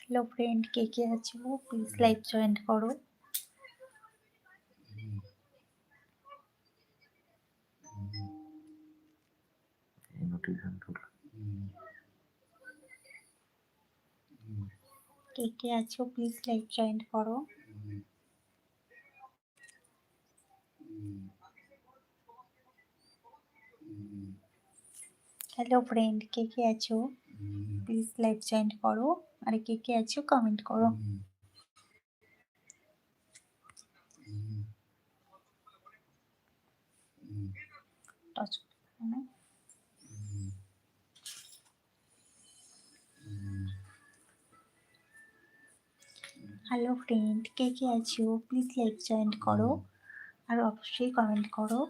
Hello friend কে কে আছো? প্লিজ লাইভ জয়েন করো। কে কে আছো? প্লিজ লাইভ জয়েন করো। হ্যালো ফ্রেন্ড কে কে আছো? প্লিজ লাইভ জয়েন করো আর কে কে আছো কমেন্ট করো টাচ হ্যালো ফ্রেন্ড কে কে আছো প্লিজ লাইক জয়েন করো আর অবশ্যই কমেন্ট করো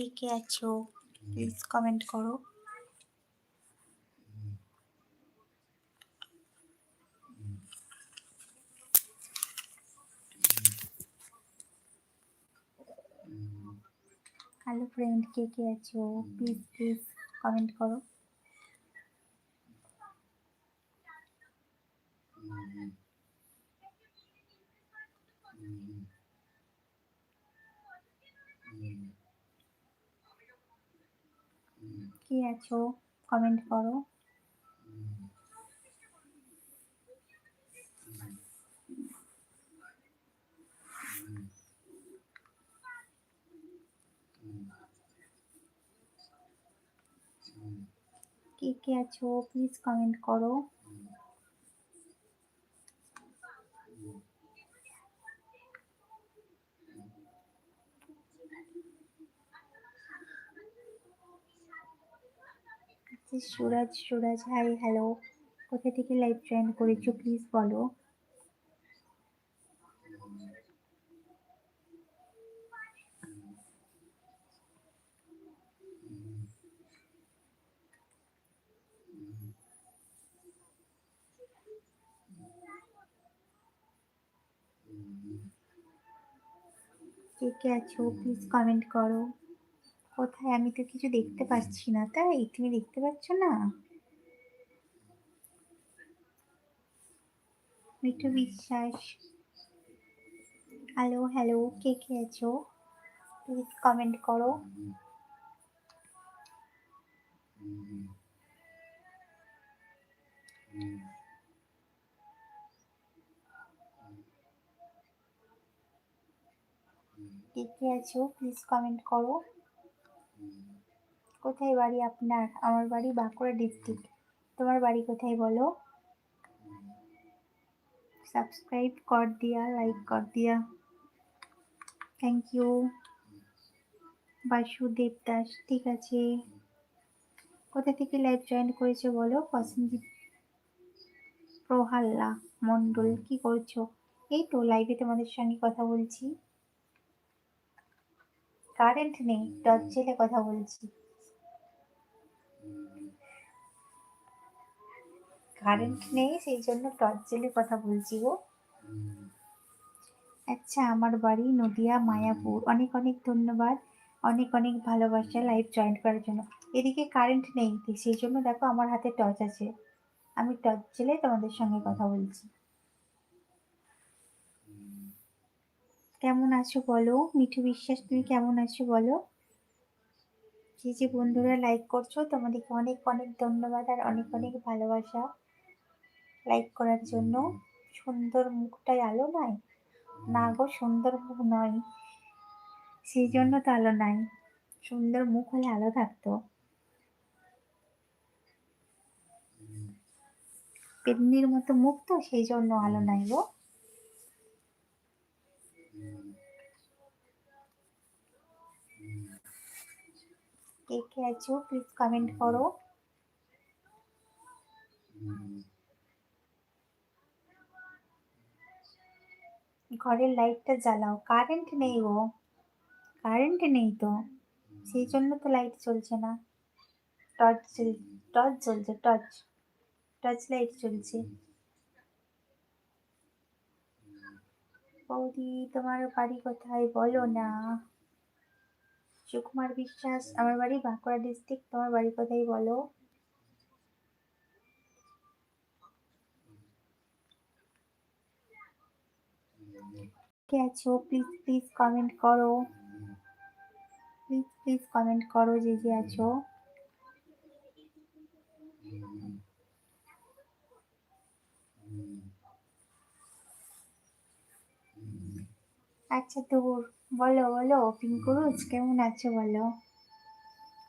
কে কে আছো? প্লিজ কমেন্ট করো। হ্যালো ফ্রেন্ড কে কে আছো? প্লিজ প্লিজ কমেন্ট করো। কে আছো? কমেন্ট করো। কে কে আছো? প্লিজ কমেন্ট করো। সুরাজ সুরাজ হাই হ্যালো কোথা থেকে লাইভ জয়েন করেছ প্লিজ বলো। কে কে আছো প্লিজ কমেন্ট করো। কোথায়? আমি তো কিছু দেখতে পাচ্ছি না তাই? তুমি দেখতে পাচ্ছ না? মিঠু বিশ্বাস। হ্যালো হ্যালো কে কে আছো? প্লিজ কমেন্ট করো। কে কে আছো? প্লিজ কমেন্ট করো। কোথায় বাড়ি আপনার? আমার বাড়ি বাঁকুড়া ডিস্ট্রিক্ট তোমার বাড়ি কোথায় বলো? সাবস্ক্রাইব কর দিয়া লাইক কর দিয়া। থ্যাংক ইউ বাসুদেব দাস ঠিক আছে। কোথা থেকে লাইভ জয়েন করেছ বলো? পছন্দিত প্রহাল্লা মন্ডল কি করছ? এই তো লাইভে তোমাদের সঙ্গে কথা বলছি। কারেন্ট নেই টর্চ জেলে কথা বলছি। কারেন্ট নেই সেই জন্য টর্চ জেলে কথা বলছি গো। আচ্ছা আমার বাড়ি নদিয়া, মায়াপুর। অনেক অনেক ধন্যবাদ। অনেক অনেক ভালোবাসা লাইভ জয়েন করার জন্য। এদিকে কারেন্ট নেই সেই জন্য দেখো আমার হাতে টর্চ আছে। আমি টর্চ জেলে তোমাদের সঙ্গে কথা বলছি। কেমন আছো বলো? মিঠু বিশ্বাস, তুমি কেমন আছো বলো? যে যে বন্ধুরা লাইক করছ, তোমাদেরকে অনেক অনেক ধন্যবাদ আর অনেক অনেক ভালোবাসা। লাইক করার জন্য। সুন্দর মুখটাই আলো নাই? না গো সুন্দর মুখ নয়। সেই জন্য তো আলো নাই। সুন্দর মুখ হলে আলো থাকতো। পেদনির মতো মুখ তো সেই জন্য আলো নাই গো। কে কে আছো প্লিজ কমেন্ট করো। ঘরের লাইটটা জ্বালাও। কারেন্ট নেই গো। কারেন্ট নেই তো। সেই জন্য তো লাইট চলছে না। টর্চ টর্চ জ্বলছে টর্চ টর্চ লাইট চলছে। বৌদি, তোমার বাড়ি কোথায়? বলো না। সুকুমার বিশ্বাস, আমার বাড়ি বাঁকুড়া ডিস্ট্রিক্ট তোমার বাড়ি কোথায় বলো? কে আছো? প্লিজ প্লিজ কমেন্ট করো। প্লিজ প্লিজ কমেন্ট করো যে যে আছো। আচ্ছা তো বলো বলো, পিঙ্কুরুজ, কেমন আছো বলো?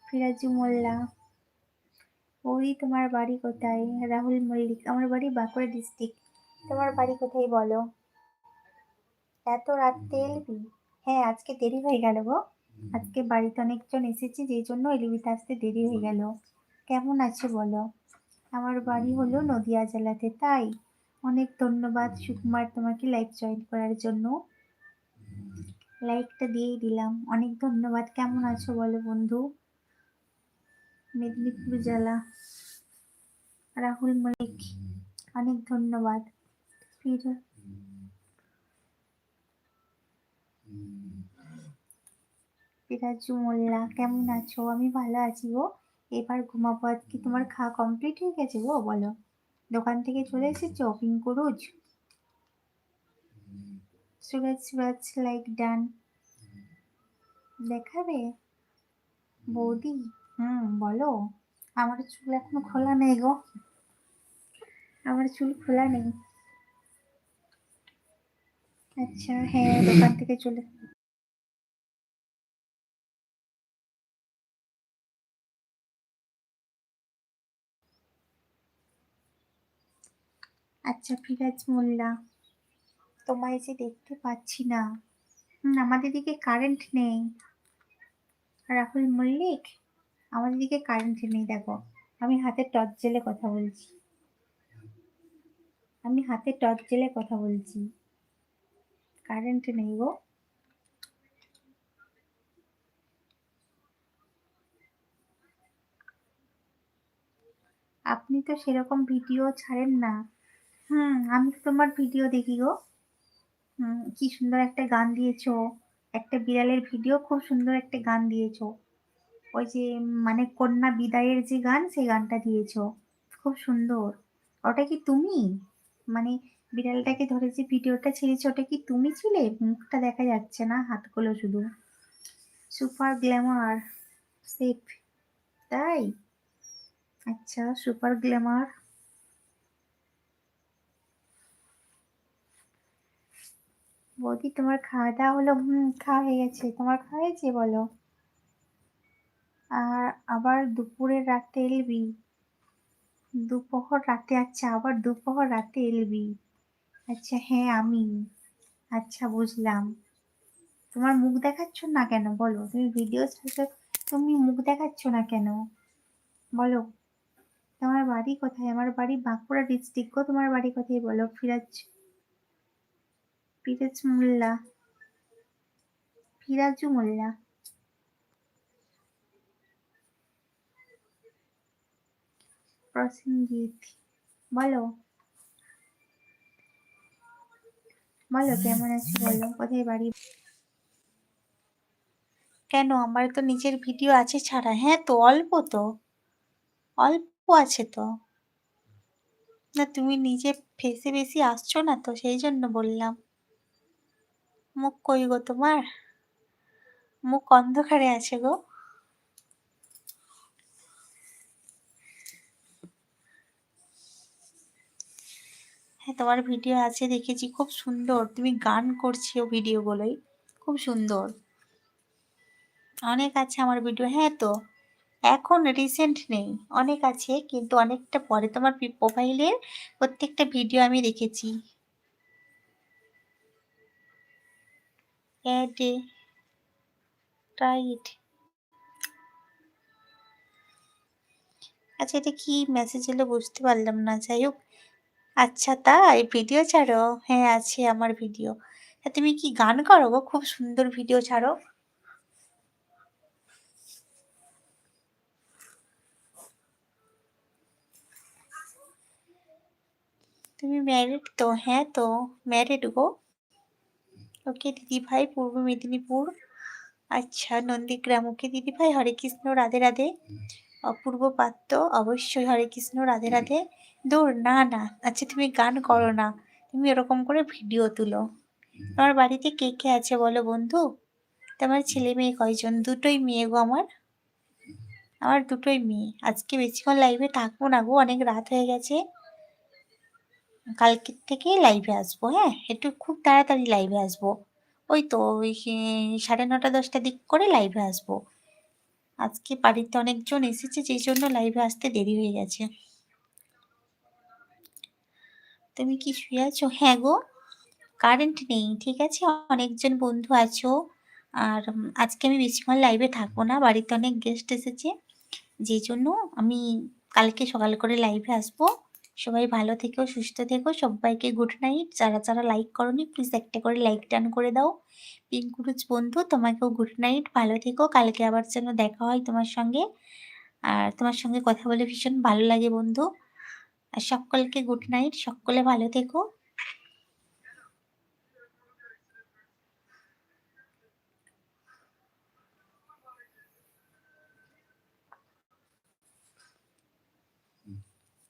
ফিরাজু মোল্লা, ওই তোমার বাড়ি কোথায়? রাহুল মল্লিক, আমার বাড়ি বাঁকুড়া ডিস্ট্রিক্ট তোমার বাড়ি কোথায় বলো? এত রাত্রে এলবি হ্যাঁ আজকে দেরি হয়ে গেল গো। আজকে বাড়িতে অনেকজন এসেছে যেই জন্য এলবিতে আসতে দেরি হয়ে গেল। কেমন আছে বলো? আমার বাড়ি হলো নদিয়া জেলাতে তাই? অনেক ধন্যবাদ সুকুমার তোমাকে লাইভ জয়েন করার জন্য। লাইকটা দিয়েই দিলাম। অনেক ধন্যবাদ। কেমন আছো বলো বন্ধু? মেদিনীপুর জেলা। রাহুল মল্লিক অনেক ধন্যবাদ। ফির ফিরাজু মোল্লা, কেমন আছো? আমি ভালো আছি গো। এবার ঘুমাবো আজকে। তোমার খাওয়া কমপ্লিট হয়ে গেছে গো? বলো। দোকান থেকে চলে এসেছ? Pinku rose Suraj Suraj like done দেখাবে? বৌদি? হুম, বলো। আমার চুল এখনও খোলা নেই গো। আমার চুল খোলা নেই। আচ্ছা হ্যাঁ দোকান থেকে চলে আচ্ছা ফিরাজ মোল্লা, তোমায় যে দেখতে পাচ্ছি না। আমাদের দিকে কারেন্ট নেই। রাহুল মল্লিক, আমাদের দিকে কারেন্ট নেই, দেখো। আমি হাতে টর্চ জেলে কথা বলছি। আমি হাতে টর্চ জেলে কথা বলছি। কারেন্ট নেই গো। আপনি তো সেরকম ভিডিও ছাড়েন না। হুম, আমি তো তোমার ভিডিও দেখি গো। হুম, কি সুন্দর একটা গান দিয়েছ। একটা বিড়ালের ভিডিও খুব সুন্দর একটা গান দিয়েছ। ওই যে মানে কন্যা বিদায়ের যে গান, সেই গানটা দিয়েছ। খুব সুন্দর। ওটা কি তুমি? মানে বিড়ালটাকে ধরে যে ভিডিওটা ছেড়েছে ওটা কি তুমি ছিলে? মুখটা দেখা যাচ্ছে না, হাতগুলো শুধু সুপার গ্ল্যামার সেফ তাই? আচ্ছা সুপার গ্ল্যামার বৌদি, তোমার খাওয়া দাওয়া হলো? হুম, খাওয়া হয়ে গেছে। তোমার খাওয়া হয়েছে বলো? আর আবার দুপুরের রাতে এলবি? দুপহর রাতে আচ্ছা আবার দুপহর রাতে এলবি? আচ্ছা হ্যাঁ আমি। আচ্ছা বুঝলাম। তোমার মুখ দেখাচ্ছ না কেন? বলো, তুমি ভিডিও তুমি মুখ দেখাচ্ছ না কেন? বলো, তোমার বাড়ি কোথায়? আমার বাড়ি বাঁকুড়া ডিস্ট্রিক্ট তোমার বাড়ি কোথায় বলো? ফিরাজ ফিরাজ মোল্লা, ফিরাজু মোল্লা। প্রসেনজিৎ, বলো। বলো কেমন আছো বলো? কোথায় বাড়ি? কেন? আমার তো নিজের ভিডিও আছে ছাড়া। হ্যাঁ তো, অল্প তো। অল্প আছে তো। না, তুমি নিজে ফেসে বেশি আসছো না তো, সেই জন্য বললাম। মুখ কই গো তোমার? মুখ অন্ধকারে আছে গো। হ্যাঁ তোমার ভিডিও আছে দেখেছি, খুব সুন্দর। তুমি গান করছ ভিডিওগুলোই খুব সুন্দর। অনেক আছে আমার ভিডিও হ্যাঁ তো। এখন রিসেন্ট নেই, অনেক আছে, কিন্তু অনেকটা পরে। তোমার প্রোফাইলের প্রত্যেকটা ভিডিও আমি দেখেছি। রাইট আচ্ছা এটা কি মেসেজ এলো বুঝতে পারলাম না। যাই হোক। আচ্ছা তাই ভিডিও ছাড়ো? হ্যাঁ আছে আমার ভিডিও। তা তুমি কি গান করো গো? খুব সুন্দর ভিডিও ছাড়ো। তুমি ম্যারিড তো? হ্যাঁ তো ম্যারিড গো। ওকে, দিদিভাই, পূর্ব মেদিনীপুর। আচ্ছা নন্দীগ্রাম। ওকে, দিদিভাই, হরে কৃষ্ণ, রাধে রাধে। অপূর্ব পাত্র, অবশ্যই হরে কৃষ্ণ, রাধে রাধে। দূর না, না। আচ্ছা তুমি গান করো না। তুমি এরকম করে ভিডিও তুলো। তোমার বাড়িতে কে, কে আছে বলো বন্ধু? তোমার ছেলে মেয়ে কয়জন? দুটোই মেয়ে গো আমার। আমার দুটোই মেয়ে। আজকে বেশিক্ষণ লাইভে থাকব না গো, অনেক রাত হয়ে গেছে। কালকের থেকে লাইভে আসব, হ্যাঁ? একটু খুব তাড়াতাড়ি লাইভে আসব। ওই তো ওই সাড়ে ৯টা ১০টার দিক করে লাইভে আসব। আজকে বাড়িতে অনেকজন এসেছে যেই জন্য লাইভে আসতে দেরি হয়ে গেছে। তুমি কি শুয়ে আছো? হ্যাঁ গো। কারেন্ট নেই, ঠিক আছে? অনেকজন বন্ধু আছো। আর আজকে আমি বেশিক্ষণ লাইভে থাকব না। বাড়িতে অনেক গেস্ট এসেছে। যে জন্য আমি কালকে সকাল করে লাইভে আসব। সবাই ভালো থেকো, সুস্থ থেকো। সব্বাইকে গুড নাইট। যারা, যারা লাইক করোনি প্লিজ একটা করে লাইক ডান করে দাও। পিঙ্কুরুজ বন্ধু তোমাকেও গুড নাইট। ভালো থেকো। কালকে আবার যেন দেখা হয় তোমার সঙ্গে। আর তোমার সঙ্গে কথা বলে ভীষণ ভালো লাগে বন্ধু। আর সকলকে গুড নাইট। সকলে ভালো থেকো।